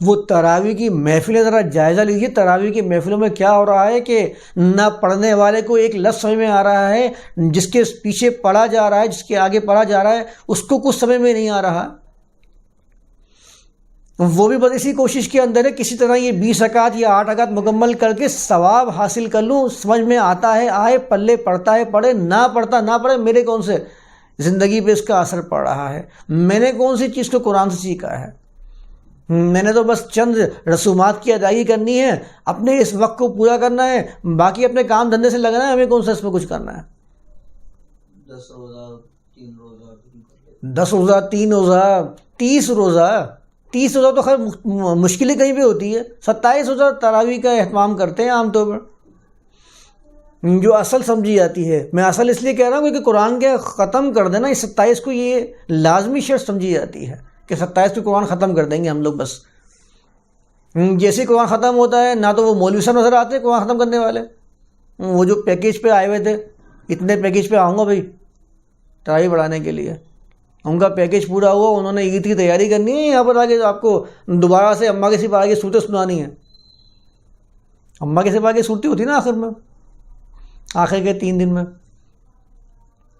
वो तरावी की महफिलें ज़रा जायज़ा लीजिए। तरावी की महफिलों में क्या हो रहा है कि ना पढ़ने वाले को एक लफ्ज़ समझ में आ रहा है, जिसके पीछे पढ़ा जा रहा है, जिसके आगे पढ़ा जा रहा है, उसको कुछ समझ में नहीं आ रहा। वो भी बस इसी कोशिश के अंदर है, किसी तरह ये बीस अकात या आठ अकात मुकम्मल करके सवाब हासिल कर लूँ। समझ में आता है, आए, पल्ले पढ़ता है, पढ़े, ना पढ़ता, ना पढ़े, मेरे कौन से? ज़िंदगी पे इसका असर पड़ रहा है। मैंने कौन सी चीज़ को कुरान से सीखा है? मैंने तो बस चंद रसूमात की अदायगी करनी है। अपने इस वक्त को पूरा करना है। बाकी अपने काम धंधे से लगना है हमें कौन सा इसमें कुछ करना है? दस रोज़ा तीन रोज़ा दस रोज़ा तीन रोज़ा तीस रोज़ा। तीस रोज़ा तो खैर मुश्किल कहीं पे होती है। सत्ताईस रोज़ा तरावी का अहतमाम करते हैं आमतौर पर। जो असल समझी जाती है। मैं असल इसलिए कह रहा हूँ क्योंकि कुरान के ख़त्म कर देना इस सत्ताईस को ये लाजमी शर्त समझी जाती है। कि सत्ताईस को कुरान ख़त्म कर देंगे हम लोग बस। हम्म, जैसे कुरान ख़त्म होता है ना तो वो मौलवी साहब नज़र आते कुरान ख़त्म करने वाले। हम्म, वो जो पैकेज पे आए हुए थे इतने पैकेज पे आऊँगा भाई ट्राई बढ़ाने के लिए। उनका पैकेज पूरा हुआ उन्होंने ईद की तैयारी करनी है यहाँ पर आगे आपको दोबारा से अम्मा के सिर्फ़ आगे सूरतें सुनानी है। अम्मा के सिर्फ़ आगे सूरतें होती ना आखिर में? आखिर के तीन दिन में।